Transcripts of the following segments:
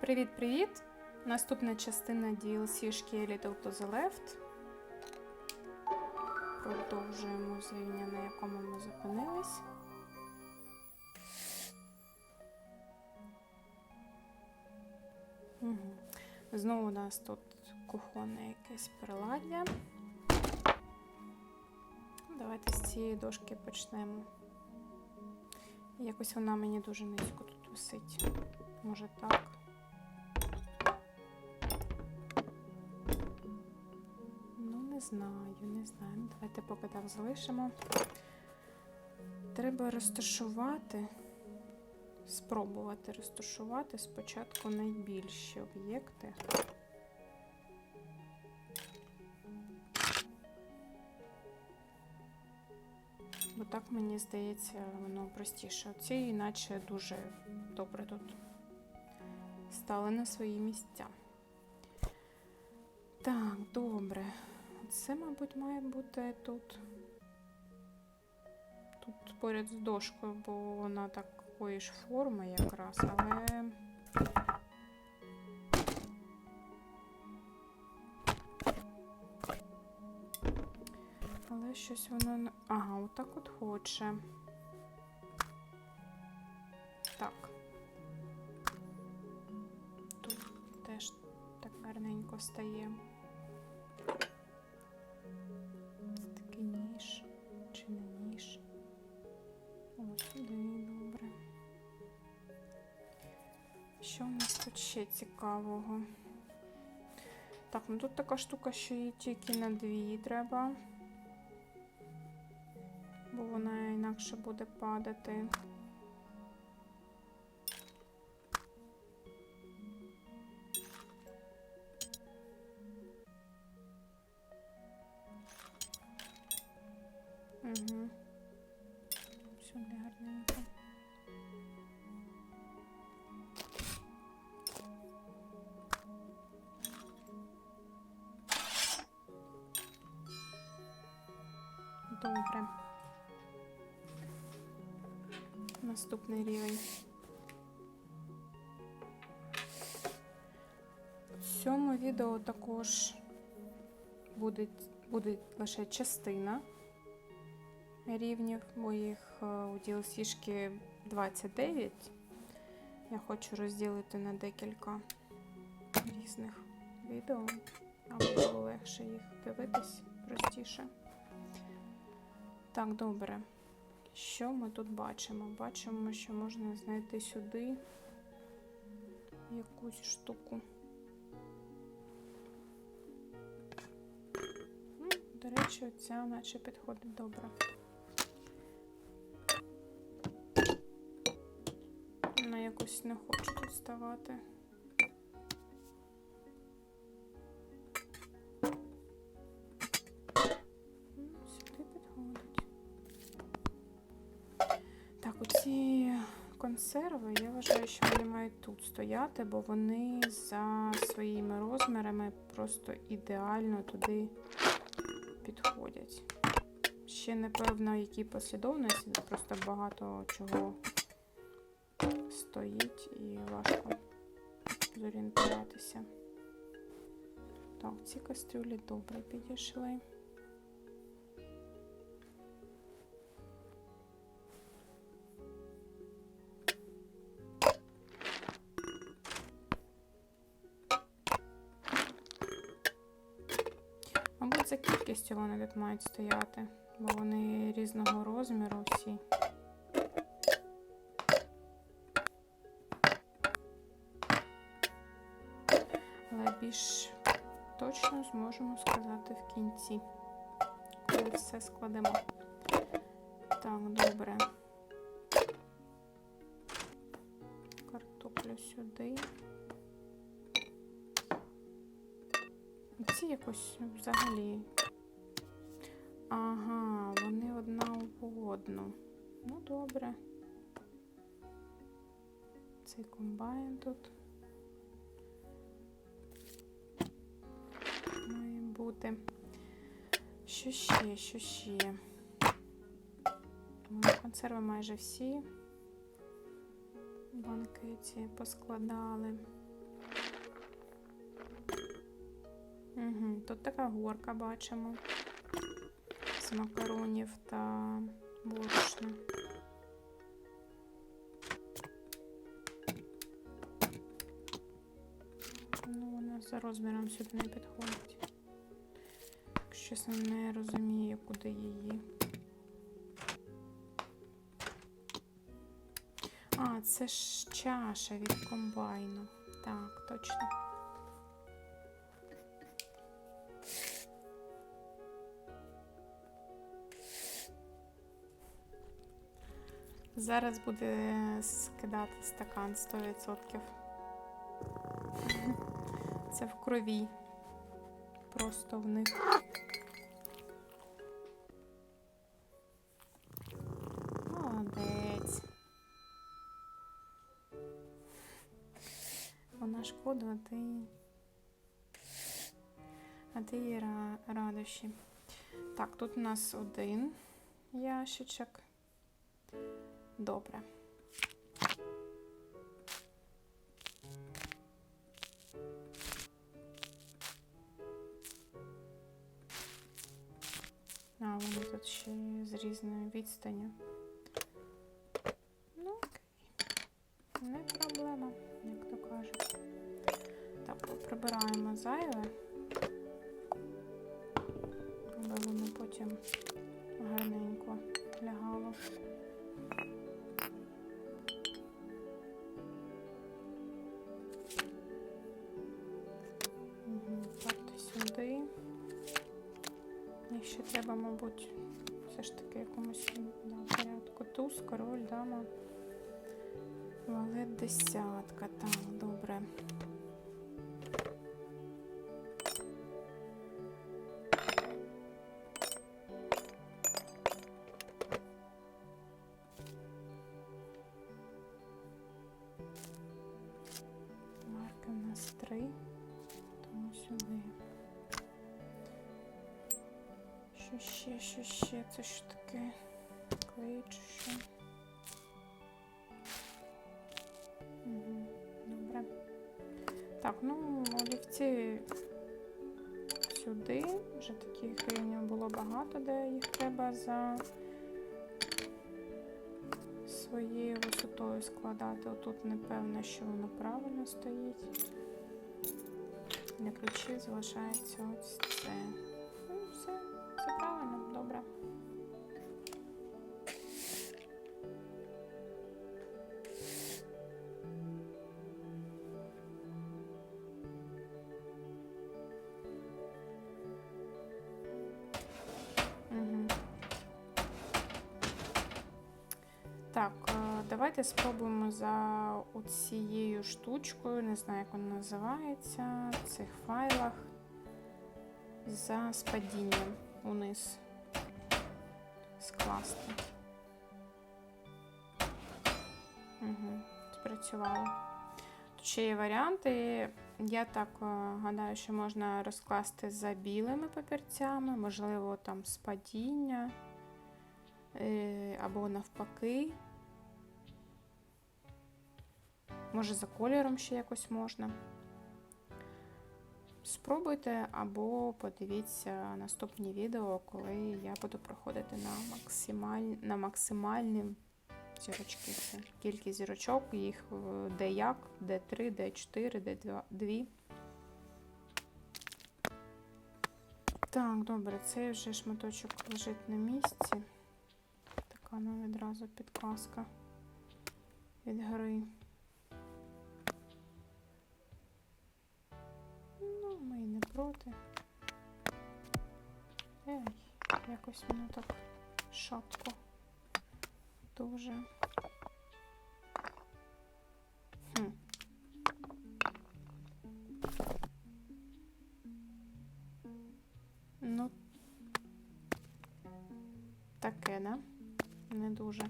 Привіт-привіт! Наступна частина A Little to the Left. Продовжуємо з на якому ми зупинились. Угу. Знову у нас тут кухонне якесь приладдя. Давайте з цієї дошки почнемо. Якось вона мені дуже низько тут висить. Може так. Знаю, не знаю. Давайте поки так залишимо. Треба розташувати, спробувати розташувати спочатку найбільші об'єкти. Бо так мені здається, воно простіше. Ці іначе дуже добре тут стали на свої місця. Так, добре. Це, мабуть, має бути тут. Тут поряд з дошкою, бо вона такої ж форми якраз, але. Але щось воно. Ага, отак от хоче. Так. Тут теж так гарненько стає. Що у нас тут ще цікавого? Так, ну тут така штука, що її тільки на дві треба. Бо вона інакше буде падати. Наступний рівень. В цьому відео також буде, буде лише частина рівнів, бо їх е, у DLC-шки 29. Я хочу розділити на декілька різних відео, аби було легше їх дивитись простіше. Так, добре. Що ми тут бачимо? Бачимо, що можна знайти сюди якусь штуку. Ну, До речі, оця наче підходить добре. Вона якось не хоче тут ставати. Оці консерви, я вважаю, що вони мають тут стояти, бо вони за своїми розмірами просто ідеально туди підходять. Ще не певно, які послідовності, просто багато чого стоїть і важко зорієнтуватися. Так, ці кастрюлі добре підійшли. Мабуть, за кількістю вони тут мають стояти, бо вони різного розміру всі. Але більш точно зможемо сказати в кінці, коли все складемо. Так, добре. Картоплю сюди. Ці якось взагалі. Ага, вони одна в одну. Ну, добре. Цей комбайн тут. Має бути. Що ще, що ще? Консерви майже всі. банки ці поскладали. Угу. Тут така горка бачимо. З макаронів та борошна. Ну, вона за розміром сюди не підходить. Якщо чесно, не розумію, куди її. А, це ж чаша від комбайну. Так, точно. Зараз буде скидати стакан 100%. Це в крові. Просто в них. Молодець. Вона шкода, а ти. А ти її радощі. Так, тут у нас один ящичок. Добре. А, вони тут ще з різної відстані. Ну, окей. Не проблема, як то кажуть. Так, прибираємо зайве. Аби воно потім гарненько лягало. Треба, мабуть, все ж таки якомусь да, порядку. Туз, король, дама. Валет десятка. Так, добре. Ще, що ще? Це що таке? Клей чи що? Добре. Так, ну, олівці сюди. Вже таких рівнів було багато, де їх треба за своєю висотою складати. Отут непевно, що воно правильно стоїть. Для ключів залишається ось це. Так, давайте спробуємо за оцією штучкою, не знаю, як вона називається, в цих файлах за спадінням униз скласти. Угу, спрацювало. Тут ще є варіанти. Я так е, гадаю, що можна розкласти за білими папірцями, можливо, там спадіння е, або навпаки. Може, за кольором ще якось можна. Спробуйте або подивіться наступні відео, коли я буду проходити на, максималь... на максимальні зірочки. Це кількість зірочок, їх е, де як, де 3, де 4, де 2. Так, добре, цей вже шматочок лежить на місці. Така нам відразу підказка від гри. І не проти. Ей, якось воно так шатко. Дуже. Ну, таке, да? Не дуже.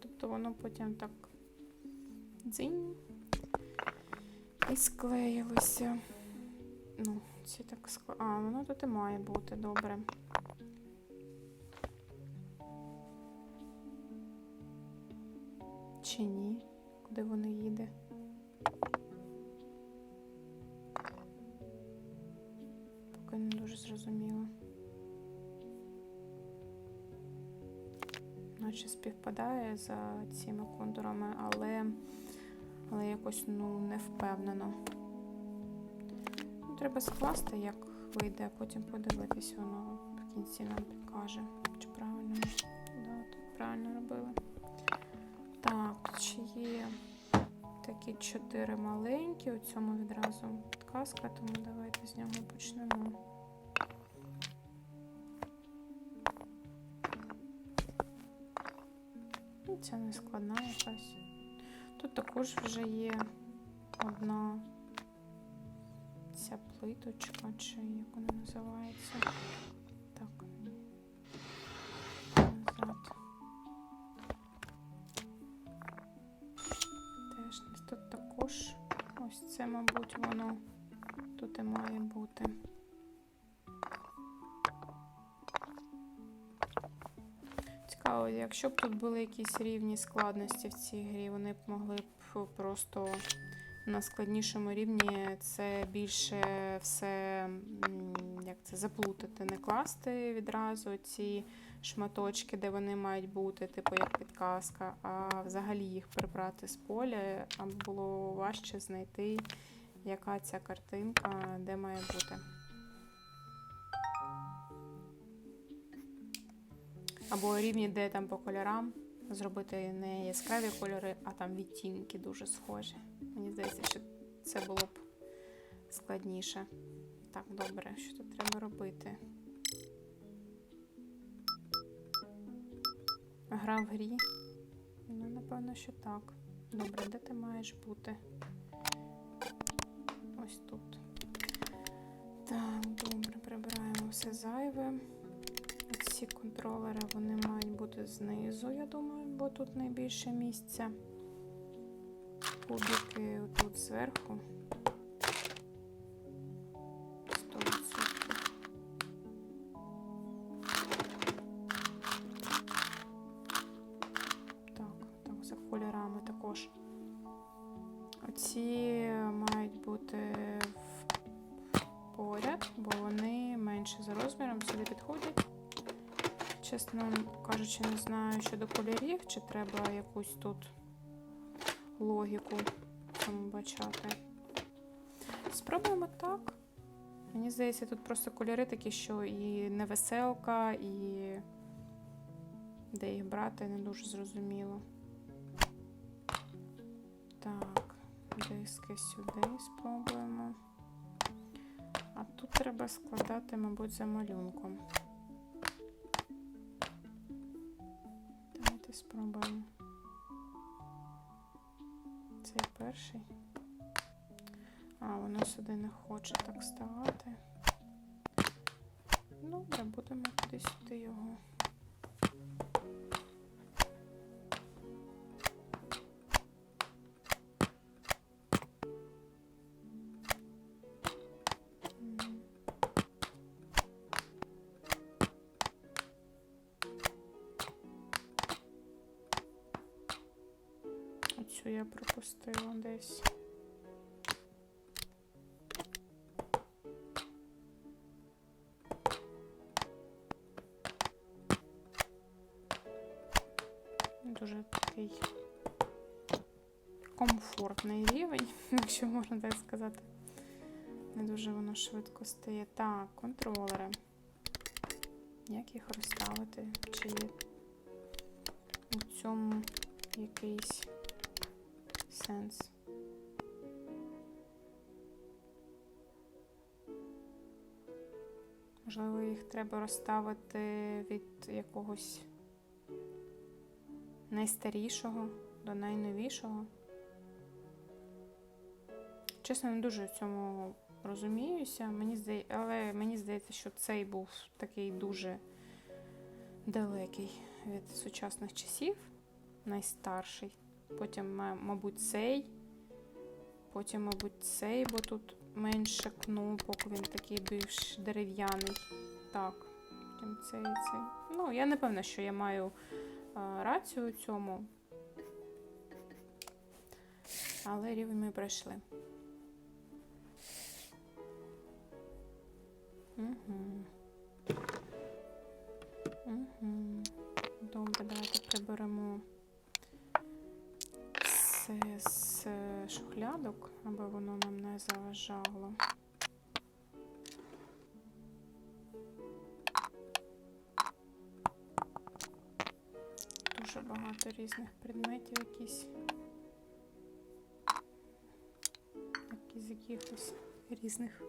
Це тобто воно потім так дзинь І склеїлося. Ну, ці так скле... А, воно тут і має бути добре. За цими контурами, але, але якось ну, не впевнено. Ну, треба скласти, як вийде, а потім подивитись, воно в кінці нам підкаже, чи правильно да, тут правильно робили. Так, чи є такі чотири маленькі, у цьому відразу підказка, тому давайте з нього почнемо. Це не складна якась. Тут також вже є одна ця плиточка, чи як вона називається. Так. Назад. Теж тут також ось це, мабуть, воно тут і має бути. Якщо б тут були якісь рівні складності в цій грі, вони б могли б просто на складнішому рівні це більше все як це заплутати, не класти відразу ці шматочки, де вони мають бути, типу як підказка, а взагалі їх прибрати з поля, а було важче знайти, яка ця картинка, де має бути. Або рівні, де там по кольорам зробити не яскраві кольори, а там відтінки дуже схожі. Мені здається, що це було б складніше. Так, добре, що тут треба робити? Гра в грі. Ну, напевно, що так. Добре, де ти маєш бути? Ось тут. Так, добре, прибираємо все зайве. Ці контролери вони мають бути знизу, я думаю, бо тут найбільше місця. Кубики тут зверху. Чесно кажучи, не знаю щодо кольорів, чи треба якусь тут логіку цьому бачати. Спробуємо так. Мені здається, тут просто кольори такі, що і невеселка, і де їх брати, не дуже зрозуміло. Так, диски сюди спробуємо. А тут треба складати, мабуть, за малюнком. Давайте спробуємо. Цей перший. А, воно сюди не хоче так ставати. Добре, будемо туди сюди його. Оцю я пропустила десь. Дуже такий комфортний рівень, якщо можна так сказати. Не дуже воно швидко стає. Так, контролери. Як їх розставити? Чи є у цьому якийсь сенс? Можливо, їх треба розставити від якогось найстарішого до найновішого. Чесно, не дуже в цьому розуміюся. Мені здає... Але мені здається, що цей був такий дуже далекий від сучасних часів, найстарший. Потім, мабуть, цей, Потім, мабуть, цей, бо тут менше кнопок, він такий більш дерев'яний. Так, потім цей і цей. Ну, я не певна, що я маю а, рацію у цьому. Але рівень ми пройшли. Угу. Угу. Добре, давайте приберемо це з е, шухлядок, аби воно нам не заважало. Дуже багато різних предметів якісь. Якісь з якихось різних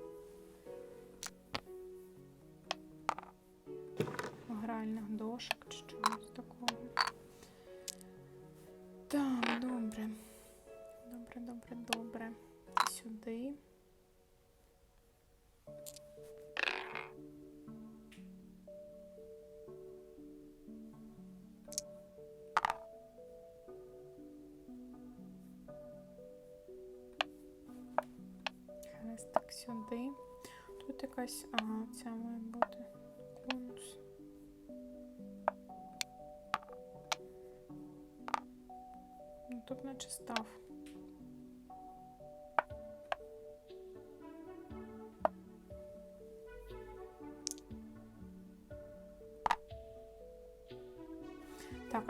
гральних дошок чи чогось такого. Сюди. Хрестик сюди. Тут якась, ага, ця має бути конус. Ну, тут наче став.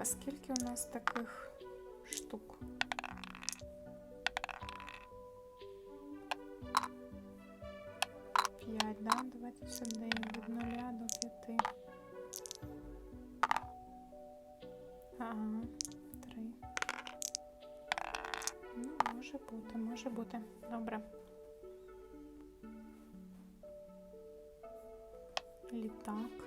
А скільки у нас таких штук? П'ять, да? Давайте сюди від нуля до п'яти. Ага, три. Ну, може бути, може бути. Добре. Літак.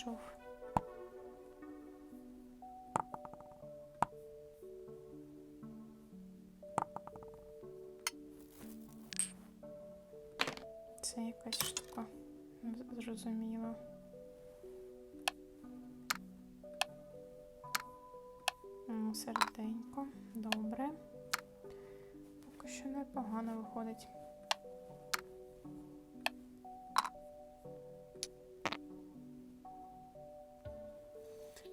Зайшов. Це якась штука. З- Зрозуміло. Ну, серденько. Добре. Поки що непогано виходить.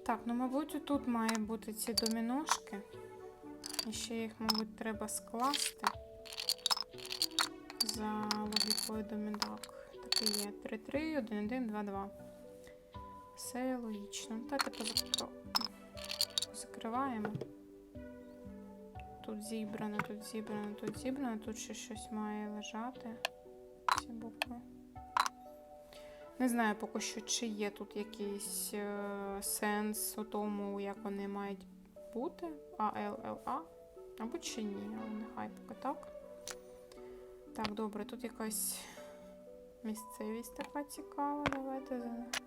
Так, ну, мабуть, тут має бути ці доміношки. І ще їх, мабуть, треба скласти. За логікою домінок. Так і є. 3, 3, 1, 1, 2, 2. Все логічно. Давайте позакро... закриваємо. Тут зібрано, тут зібрано, тут зібрано. Тут ще щось має лежати. Не знаю поки що, чи є тут якийсь е, сенс у тому, як вони мають бути. АЛЛА. Або чи ні, але нехай поки так. Так, добре, тут якась місцевість така цікава. Давайте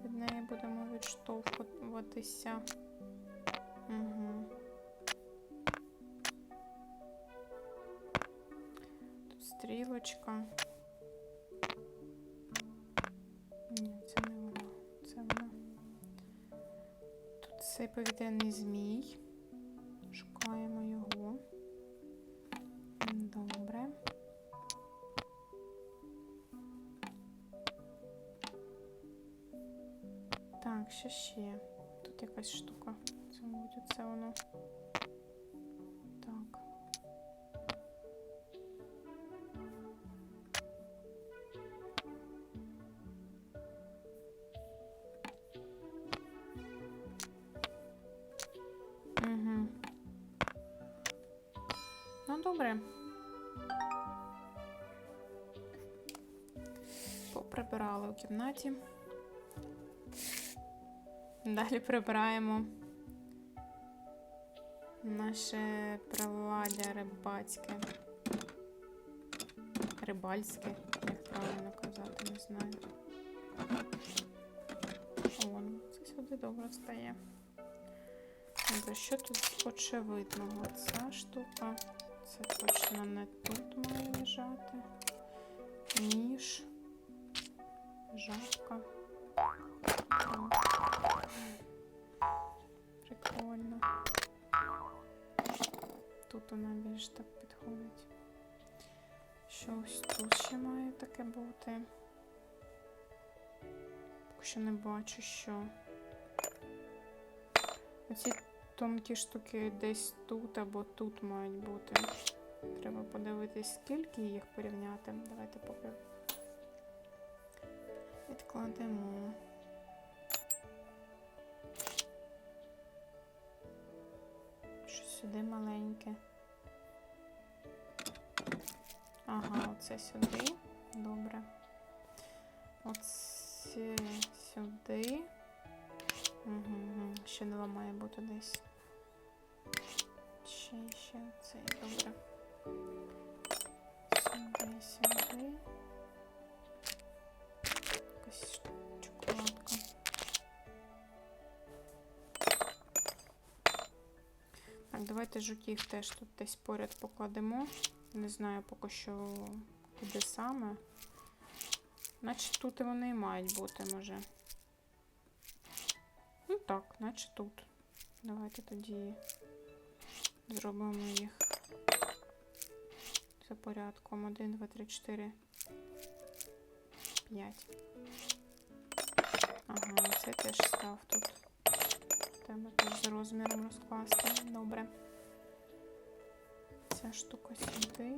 від неї будемо відштовхуватися. Угу. Тут стрілочка. Цей повітряний змій. Добре. Поприбирали у кімнаті. Далі прибираємо наше приладдя рибацьке. Рибальське, як правильно казати, не знаю. О, ну, це сюди добре встає. Добре, що тут очевидного? Ця штука. Це точно не тут має лежати. Ніж. Жабка. Прикольно. Тут вона більш так підходить. Щось тут ще має таке бути. Поки що не бачу, що. Оці тонкі штуки десь тут або тут мають бути. Треба подивитись, скільки їх порівняти. Давайте поки відкладемо. Щось сюди маленьке. Ага, оце сюди. Добре. Оце сюди. Угу. Ще два має бути десь. Ще, ще цей, добре. Сюди, сюди. Якась шоколадка. Так, давайте жуків теж тут десь поряд покладемо. Не знаю поки що куди саме. Наче тут вони і мають бути, може. Так, наче тут. Давайте тоді зробимо їх за порядком. 1, 2, 3, 4, 5. Ага, це теж став тут. Треба теж з розміром розкласти. Добре. Ця штука сюди.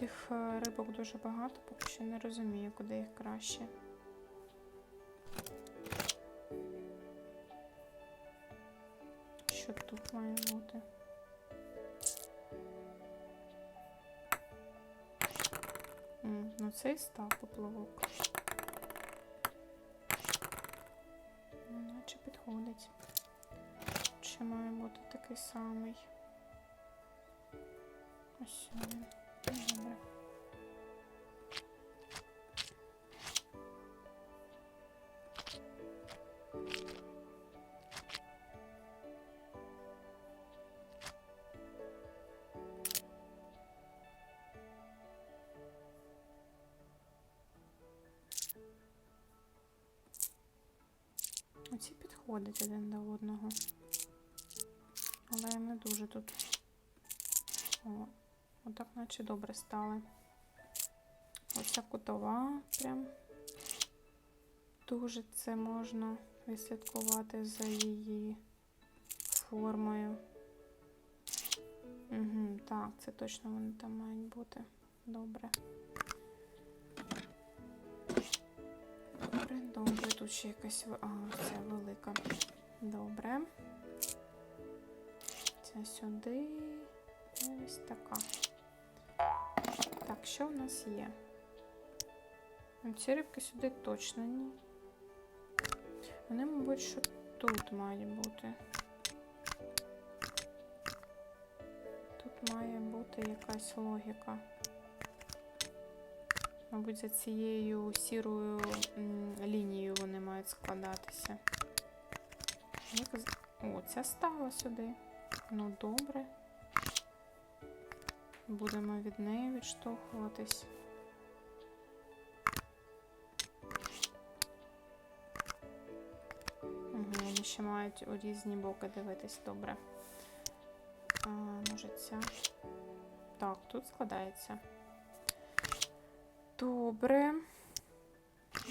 Цих е, рибок дуже багато, поки що не розумію, куди їх краще. Що тут має бути? Ну цей став поплавок. Ну, наче підходить. Ще має бути такий самий. Ось він. Оці підходять один до одного. Але не дуже тут. О, отак наче добре стали. Оця кутова прям дуже це можна відслідкувати за її формою. Угу, так, це точно вони там мають бути. Добре. Добре, добре. Тут ще якась а, це велика. Добре. Це сюди. Ось така. Так, що в нас є? Ну, Ці рибки сюди точно ні. Вони, мабуть, що тут мають бути. Тут має бути якась логіка. Мабуть, за цією сірою лінією вони мають складатися. О, ця стала сюди. Ну, добре. Будемо від неї відштовхуватись. Вони ще мають у різні боки дивитись, добре. А, може ця. Так, тут складається. Добре.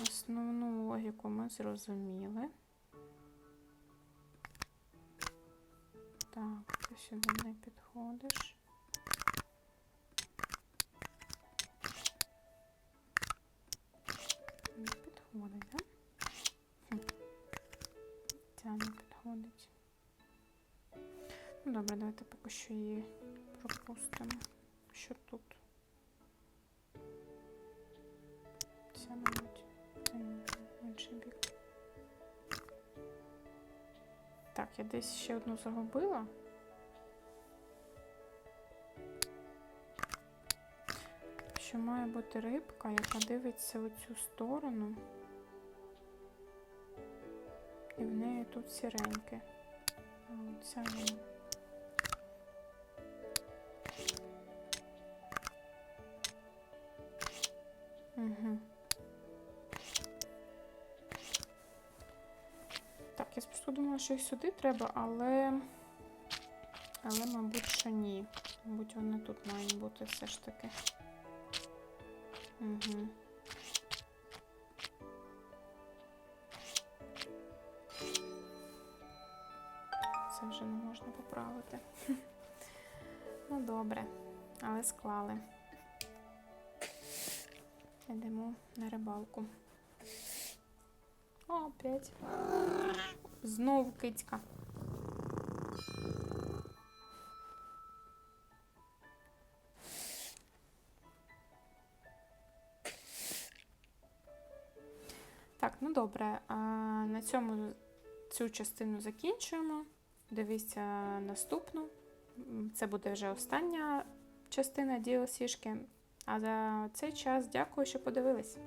Основну логіку ми зрозуміли. Так, ти сюди не підходиш. Добре, давайте поки що її пропустимо. Що тут? Ця, мабуть, це інший бік. Так, я десь ще одну загубила. Що має бути рибка, яка дивиться в цю сторону. І в неї тут сіреньке. А Так, я спочатку думала, що їх сюди треба, але. Але, мабуть, що ні. Мабуть, вони тут мають бути все ж таки. Угу. Це вже не можна поправити. Ну, добре, але склали. Йдемо на рибалку. О, опять. Знову кицька. Так, ну добре. А, на цьому цю частину закінчуємо. Дивіться наступну. Це буде вже остання частина DLC-шки. А за цей час дякую, що подивились.